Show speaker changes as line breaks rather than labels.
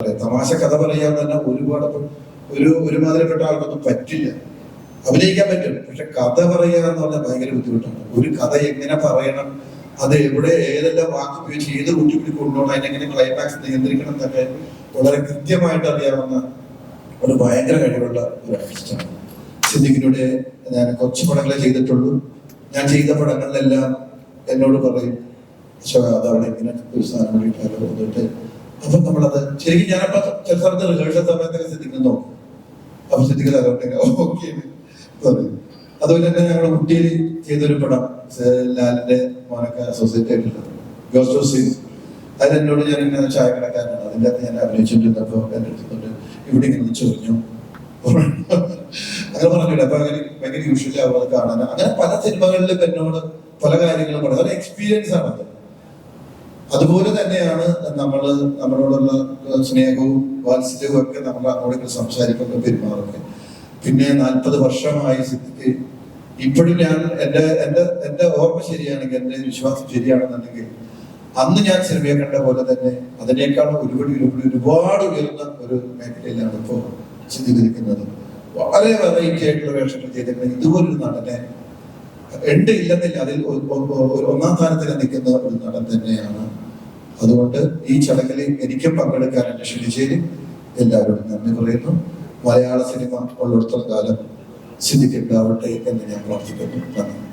തമാശ കഥ പറയാൻ തന്നെ ഒരുപാട് ഒരു ഒരുമാതിരിപ്പെട്ട ആൾക്കൊന്നും പറ്റില്ല. അഭിനയിക്കാൻ പറ്റും പക്ഷെ കഥ പറയുക എന്ന് പറഞ്ഞാൽ ഭയങ്കര ബുദ്ധിമുട്ടാണ്. ഒരു കഥ എങ്ങനെ പറയണം അത് എവിടെ ഏതെല്ലാം വാക്ക് ഉപയോഗിച്ച് ഏത് കുട്ടിപ്പിടി കൊണ്ടുപോകണം അതിനെങ്ങനെ ക്ലൈമാക്സ് നിയന്ത്രിക്കണം എന്നൊക്കെ വളരെ കൃത്യമായിട്ട് അറിയാവുന്ന ഒരു ഭയങ്കര കഴിവുള്ള ഒരു ആർട്ടിസ്റ്റാണ് സിദ്ദിഖിനോട് ഞാൻ കുറച്ച് പടങ്ങളെ ചെയ്തിട്ടുള്ളൂ. ഞാൻ ചെയ്ത പടങ്ങളിലെല്ലാം എന്നോട് പറയും പക്ഷെ അതവിടെ ഇങ്ങനെ ഒരു സാധനം കൂടിയിട്ടാലോ എന്നിട്ട് അപ്പൊ നമ്മളത് ശരിക്കും ഞാനപ്പോ ചില സമയത്ത് റിഹേഴ്സൽ സമയത്തൊക്കെ ശ്രദ്ധിക്കുന്നു നോക്കും. അപ്പൊ ശ്രദ്ധിക്കുന്ന അതുപോലെ തന്നെ ഞങ്ങളുടെ കുട്ടിയിൽ ചെയ്തൊരു പടം ലാലിന്റെ മോനൊക്കെ അസോസിയേറ്റ് ആയിട്ടുള്ളത് ഗോസ്റ്റോ സീൻ അതിൽ എന്നോട് ഞാൻ ഇങ്ങനെ ചായ കിടക്കാനാണ് അതിന്റെ അകത്ത് ഞാൻ അഭിനയിച്ചിട്ടുണ്ടപ്പോ എന്റെ അടുത്തുണ്ട് ഇവിടെ ഇങ്ങനെ ചൊറിഞ്ഞു അങ്ങനെ പറഞ്ഞില്ല അപ്പൊ അങ്ങനെ ഭയങ്കര യൂഷ്വലി അവർ കാണാൻ. അങ്ങനെ പല സിനിമകളിലും എന്നോട് പല കാര്യങ്ങളും പറഞ്ഞു. അതൊരു എക്സ്പീരിയൻസ് ആണത് അതുപോലെ തന്നെയാണ് നമ്മൾ നമ്മളോടുള്ള സ്നേഹവും വാത്സല്യവും ഒക്കെ നമ്മൾ അങ്ങോട്ടൊക്കെ സംസാരിക്കുമ്പോൾ പെരുമാറുന്നത്. പിന്നെ നാൽപ്പത് വർഷമായി സിദ്ധിക്ക് ഇപ്പോഴും ഞാൻ എന്റെ എന്റെ എന്റെ ഓർമ്മ ശരിയാണെങ്കിൽ എന്റെ വിശ്വാസം ശരിയാണെന്നുണ്ടെങ്കിൽ അന്ന് ഞാൻ സിനിമയെ കണ്ട പോലെ തന്നെ അതിനേക്കാൾ ഒരുപാട് ഒരുപാട് ഒരുപാട് ഉയർന്ന ഒരു മേഖലയിലാണ് ഇപ്പോൾ ചിന്തിക്കുന്നത് വളരെ വെറൈറ്റി ആയിട്ടുള്ള വേഷങ്ങൾ ചെയ്തിട്ടുണ്ട് ഇതുപോലൊരു നടനെ ഉണ്ട് ഇല്ലെന്നില്ല അതിൽ ഒന്നാം സ്ഥാനത്തിൽ നിൽക്കുന്ന ഒരു നടൻ തന്നെയാണ്. അതുകൊണ്ട് ഈ ചടങ്ങിൽ എനിക്ക് പങ്കെടുക്കാൻ എന്നെ ക്ഷണിച്ചതിൽ എല്ലാവരോടും നന്ദി പറയുന്നു. മലയാള സിനിമ ഉള്ളിടത്തോളം കാലം സിദ്ധിക്കുണ്ടാവട്ടെ എന്ന് ഞാൻ പ്രാർത്ഥിക്കുന്നു. നന്ദി.